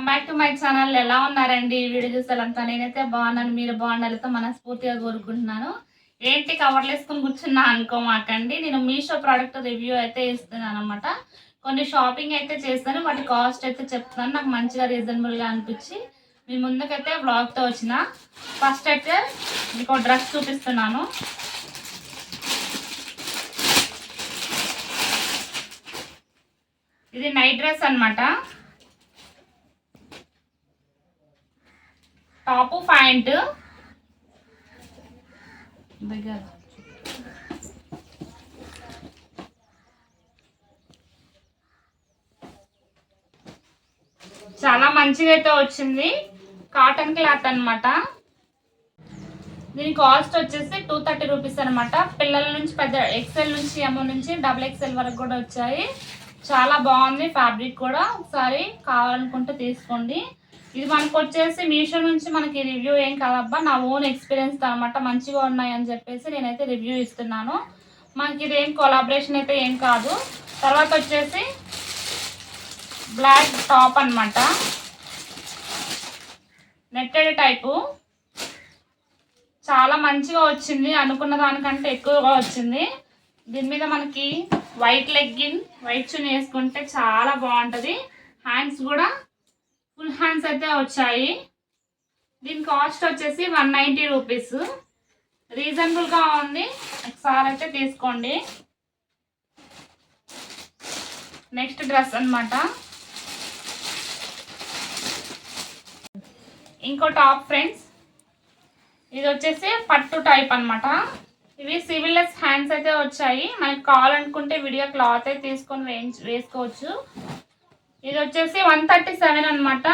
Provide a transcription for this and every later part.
Welcome back to my channel ఎలా ఉన్నారండి? ఈ వీడియో చూసేలంతా నేనైతే బాగున్నాను. మీరు బాగుండాలితో మనస్ఫూర్తిగా కోరుకుంటున్నాను. ఏంటి కవర్లు వేసుకుని కూర్చున్నా అనుకోమాకండి. నేను మీషో ప్రోడక్ట్ రివ్యూ అయితే ఇస్తున్నాను అనమాట కొన్ని షాపింగ్ అయితే చేస్తాను. వాటి కాస్ట్ అయితే చెప్తాను నాకు మంచిగా రీజనబుల్గా అనిపించి మీ ముందుకైతే బ్లాగ్తో వచ్చిన. ఫస్ట్ అయితే మీకు డ్రెస్ చూపిస్తున్నాను. ఇది నైట్ డ్రెస్ అనమాట టాపు ప్యాంట్. దగ్గర చాలా మంచిగా అయితే వచ్చింది. కాటన్ క్లాత్ అన్నమాట. దీని కాస్ట్ వచ్చేసి టూ థర్టీ రూపీస్ అనమాట పిల్లల నుంచి పెద్ద ఎక్సెల్ నుంచి ఎమో నుంచి డబుల్ ఎక్సెల్ వరకు కూడా వచ్చాయి. చాలా బాగుంది ఫ్యాబ్రిక్ కూడా. ఒకసారి కావాలనుకుంటే తీసుకోండి. ఇది మనకు వచ్చేసి మీషో నుంచి మనకి రివ్యూ ఏం కాదబ్బా నా ఓన్ ఎక్స్పీరియన్స్ అనమాట. మంచిగా ఉన్నాయి అని చెప్పేసి నేనైతే రివ్యూ ఇస్తున్నాను. మనకి ఇది ఏం కొలాబరేషన్ అయితే ఏం కాదు. తర్వాత వచ్చేసి బ్లాక్ టాప్ అన్నమాట. నెట్టెడ్ టైపు చాలా మంచిగా వచ్చింది. అనుకున్న దానికంటే ఎక్కువగా వచ్చింది. దీని మీద మనకి వైట్ లెగ్గిన్ వైట్ చున్ వేసుకుంటే చాలా బాగుంటుంది. హ్యాండ్స్ కూడా ఫుల్ హ్యాండ్స్ అయితే వచ్చాయి. దీని కాస్ట్ వచ్చేసి వన్ నైంటీ రూపీస్. రీజనబుల్గా ఉంది. ఒకసారి అయితే తీసుకోండి. నెక్స్ట్ డ్రెస్ అనమాట ఇంకో టాప్ ఫ్రెండ్స్. ఇది వచ్చేసి పట్టు టైప్ అనమాట ఇవి సివిల్లెస్ హ్యాండ్స్ అయితే వచ్చాయి. మనకి కావాలనుకుంటే విడిగా క్లాత్ అయితే తీసుకొని వేయించు వేసుకోవచ్చు. ఇది వచ్చేసి వన్ థర్టీ సెవెన్ అనమాట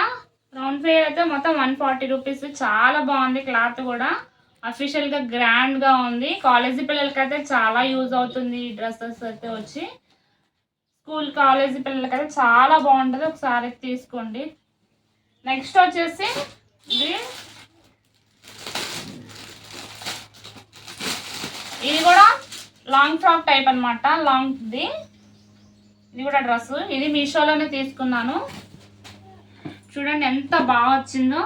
రౌండ్ ఫిగర్ అయితే మొత్తం వన్ ఫార్టీ రూపీస్. చాలా బాగుంది క్లాత్ కూడా. అఫీషియల్గా గ్రాండ్గా ఉంది. కాలేజీ పిల్లలకైతే చాలా యూజ్ అవుతుంది ఈ డ్రెస్సెస్ అయితే వచ్చి. స్కూల్ కాలేజీ పిల్లలకైతే చాలా బాగుంటుంది. ఒకసారి తీసుకోండి. నెక్స్ట్ వచ్చేసి ఇది. ఇది కూడా లాంగ్ ఫ్రాక్ టైప్ అనమాట లాంగ్ది ఇది కూడా డ్రెస్. ఇది మీషోలోనే తీసుకున్నాను. చూడండి ఎంత బాగా వచ్చిందో.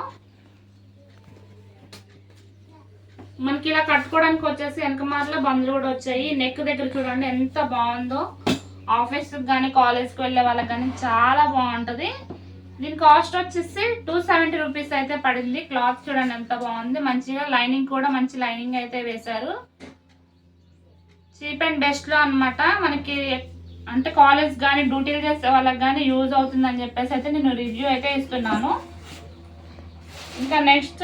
మనకి ఇలా కట్టుకోవడానికి వచ్చేసి వెనక మాటలో బందులు కూడా వచ్చాయి. నెక్ దగ్గర చూడండి ఎంత బాగుందో. ఆఫీస్కి కానీ కాలేజ్కి వెళ్ళే వాళ్ళకి కానీ చాలా బాగుంటుంది. దీని కాస్ట్ వచ్చేసి టూ సెవెంటీ రూపీస్ అయితే పడింది. క్లాత్ చూడండి ఎంత బాగుంది. మంచిగా లైనింగ్ కూడా మంచి లైనింగ్ అయితే వేశారు. చీప్ అండ్ బెస్ట్లో అన్నమాట. మనకి అంటే కాలేజ్ కానీ డ్యూటీలు చేసే వాళ్ళకి కానీ యూజ్ అవుతుందని చెప్పేసి అయితే నేను రివ్యూ అయితే ఇస్తున్నాను. ఇంకా నెక్స్ట్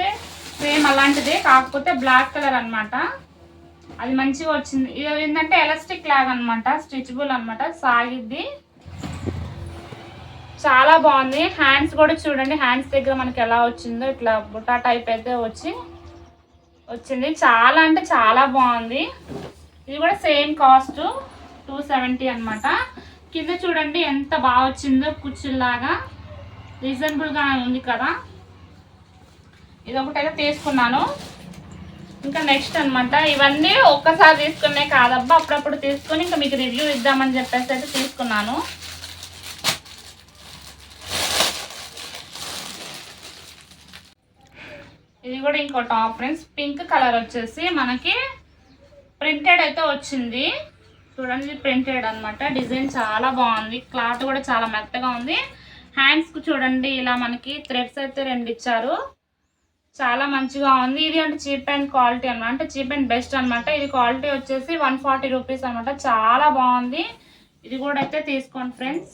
సేమ్ అలాంటిదే కాకపోతే బ్లాక్ కలర్ అనమాట అది మంచిగా వచ్చింది. ఇది ఏంటంటే ఎలాస్టిక్ లాగ్ అనమాట స్టిచ్బుల్ అనమాట సాగిద్ది. చాలా బాగుంది. హ్యాండ్స్ కూడా చూడండి హ్యాండ్స్ దగ్గర మనకి ఎలా వచ్చిందో ఇట్లా బుటా టైప్ అయితే వచ్చి వచ్చింది. చాలా అంటే చాలా బాగుంది. ఇది కూడా సేమ్ కాస్ట్ టూ సెవెంటీ అనమాట కింద చూడండి ఎంత బాగా వచ్చిందో కుర్చీలాగా రీజనబుల్గా ఉంది కదా. ఇది ఒకటైతే తీసుకున్నాను. ఇంకా నెక్స్ట్ అనమాట ఇవన్నీ ఒక్కసారి తీసుకునే కాదబ్బా. అప్పుడప్పుడు తీసుకొని ఇంకా మీకు రివ్యూ ఇద్దామని చెప్పేసి అయితే తీసుకున్నాను. ఇది కూడా ఇంకో టాప్ ఫ్రెండ్స్. పింక్ కలర్ వచ్చేసి మనకి ప్రింటెడ్ అయితే వచ్చింది. చూడండి ప్రింటెడ్ అనమాట డిజైన్ చాలా బాగుంది. క్లాత్ కూడా చాలా మెత్తగా ఉంది. హ్యాండ్స్కి చూడండి ఇలా మనకి థ్రెడ్స్ అయితే రెండు ఇచ్చారు. చాలా మంచిగా ఉంది. ఇది అంటే చీప్ అండ్ క్వాలిటీ అనమాట అంటే చీప్ అండ్ బెస్ట్ అనమాట ఇది క్వాలిటీ వచ్చేసి వన్ ఫార్టీ రూపీస్ అనమాట చాలా బాగుంది. ఇది కూడా అయితే తీసుకోండి ఫ్రెండ్స్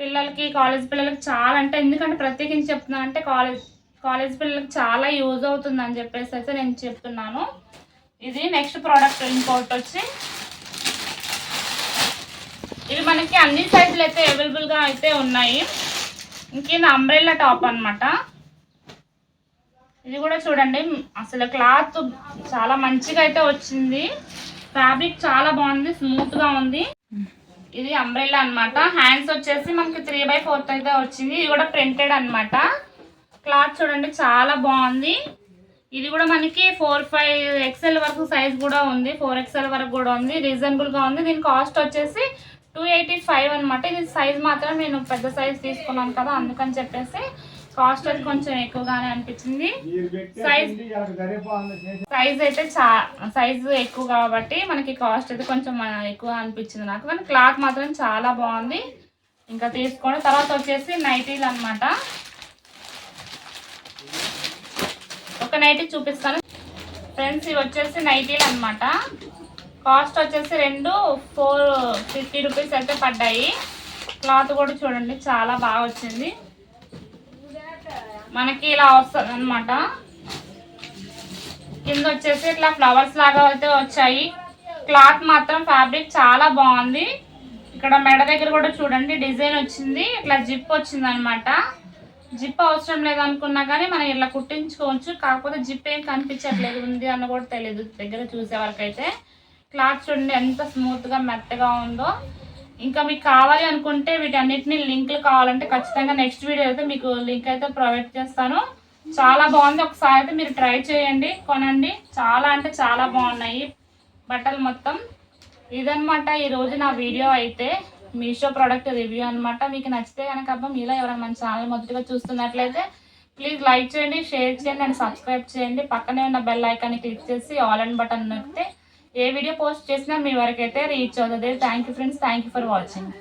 పిల్లలకి కాలేజ్ పిల్లలకి చాలా అంటే ఎందుకంటే ప్రత్యేకించి చెప్తున్నాను అంటే కాలేజ్ కాలేజ్ పిల్లలకి చాలా యూజ్ అవుతుంది అని చెప్పేసి అయితే నేను చెప్తున్నాను. ఇది నెక్స్ట్ ప్రోడక్ట్ ఇంకోటి వచ్చి ఇవి మనకి అన్ని సైజులు అయితే అవైలబుల్గా అయితే ఉన్నాయి. ఇంకేంది అంబ్రెల్లా టాప్ అన్నమాట. ఇది కూడా చూడండి అసలు క్లాత్ చాలా మంచిగా అయితే వచ్చింది. ఫ్యాబ్రిక్ చాలా బాగుంది స్మూత్గా ఉంది. ఇది అంబ్రెల్లా అన్నమాట. హ్యాండ్స్ వచ్చేసి మనకి త్రీ బై ఫోర్త్ అయితే వచ్చింది. ఇది కూడా ప్రింటెడ్ అనమాట క్లాత్ చూడండి చాలా బాగుంది. ఇది కూడా మనకి ఫోర్ ఫైవ్ ఎక్స్ఎల్ వరకు సైజ్ కూడా ఉంది. ఫోర్ ఎక్స్ఎల్ వరకు కూడా ఉంది. రీజనబుల్గా ఉంది. దీని కాస్ట్ వచ్చేసి టూ ఎయిటీ ఫైవ్ అనమాట ఇది సైజ్ మాత్రం నేను పెద్ద సైజ్ తీసుకున్నాను కదా అందుకని చెప్పేసి కాస్ట్ అది కొంచెం ఎక్కువగానే అనిపించింది. సైజ్ సైజ్ అయితే చా సైజు ఎక్కువ కాబట్టి మనకి కాస్ట్ అయితే కొంచెం ఎక్కువ అనిపించింది నాకు. కానీ క్లాత్ మాత్రం చాలా బాగుంది. ఇంకా తీసుకోండి. తర్వాత వచ్చేసి నైటీలు అనమాట ఒక నైటీ చూపిస్తాను. ఫ్రెండ్స్ ఇవి వచ్చేసి నైటీలు అనమాట కాస్ట్ వచ్చేసి రెండు ఫోర్ ఫిఫ్టీ రూపీస్ అయితే పడ్డాయి. క్లాత్ కూడా చూడండి చాలా బాగా వచ్చింది. మనకి ఇలా వస్తుంది అనమాట కింద వచ్చేసి ఇట్లా ఫ్లవర్స్ లాగా అయితే వచ్చాయి. క్లాత్ మాత్రం ఫ్యాబ్రిక్ చాలా బాగుంది. ఇక్కడ మెడ దగ్గర కూడా చూడండి డిజైన్ వచ్చింది. ఇట్లా జిప్ వచ్చింది అనమాట జిప్ అవసరం లేదనుకున్నా కానీ మనం ఇట్లా కుట్టించుకోవచ్చు. కాకపోతే జిప్ ఏం కనిపించట్లేదు ఉంది అన్న కూడా తెలియదు. దగ్గర చూసే వరకైతే. క్లాత్ చూడండి ఎంత స్మూత్గా మెత్తగా ఉందో. ఇంకా మీకు కావాలి అనుకుంటే వీటన్నిటిని లింక్లు కావాలంటే ఖచ్చితంగా నెక్స్ట్ వీడియో అయితే మీకు లింక్ అయితే ప్రొవైడ్ చేస్తాను. చాలా బాగుంది. ఒకసారి అయితే మీరు ట్రై చేయండి కొనండి. చాలా అంటే చాలా బాగున్నాయి బట్టలు మొత్తం. ఇదనమాట ఈరోజు నా వీడియో అయితే. మీషో ప్రోడక్ట్ రివ్యూ అన్నమాట. మీకు నచ్చితే కనుక అబ్బా మీలో ఎవరైనా మన ఛానల్ మొదటిగా చూస్తున్నట్లయితే ప్లీజ్ లైక్ చేయండి షేర్ చేయండి అండ్ సబ్స్క్రైబ్ చేయండి. పక్కనే ఉన్న బెల్ ఐకాన్ని క్లిక్ చేసి ఆల్ అండ్ బటన్ నొక్కితే ఏ వీడియో పోస్ట్ చేసినా మీ వరకు అయితే రీచ్ అవుతుంది. Thank you friends thank you for watching